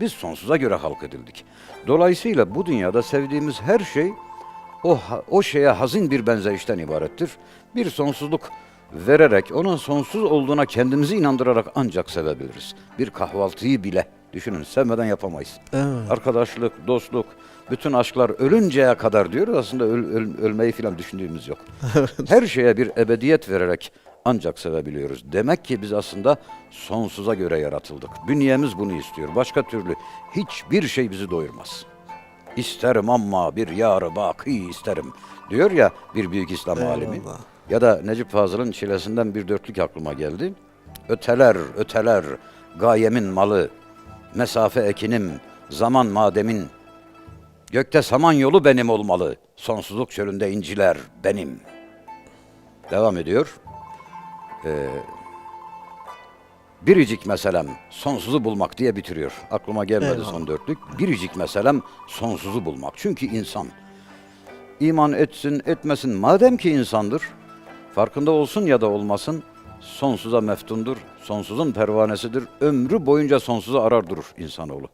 Biz sonsuza göre halk edildik. Dolayısıyla bu dünyada sevdiğimiz her şey o o şeye hazin bir benzeyişten ibarettir. Bir sonsuzluk vererek onun sonsuz olduğuna kendimizi inandırarak ancak sevebiliriz. Bir kahvaltıyı bile düşünün sevmeden yapamayız. Evet. Arkadaşlık, dostluk, bütün aşklar ölünceye kadar diyoruz. Aslında öl- öl- ölmeyi falan düşündüğümüz yok. Her şeye bir ebediyet vererek ancak sevebiliyoruz. Demek ki biz aslında sonsuza göre yaratıldık. Bünyemiz bunu istiyor. Başka türlü hiçbir şey bizi doyurmaz. İsterim ama bir yarı baki isterim. Diyor ya bir büyük İslam alimi. Eyvallah. Ya da Necip Fazıl'ın çilesinden bir dörtlük aklıma geldi. Öteler, öteler, gayemin malı, mesafe ekinim, zaman mademin, gökte saman yolu benim olmalı, sonsuzluk çölünde inciler benim. Devam ediyor. Ee, biricik meselem sonsuzu bulmak diye bitiriyor. Aklıma gelmedi Eyvallah. son dörtlük. Biricik meselem sonsuzu bulmak. Çünkü insan iman etsin etmesin madem ki insandır farkında olsun ya da olmasın sonsuza meftundur sonsuzun pervanesidir ömrü boyunca sonsuzu arar durur insanoğlu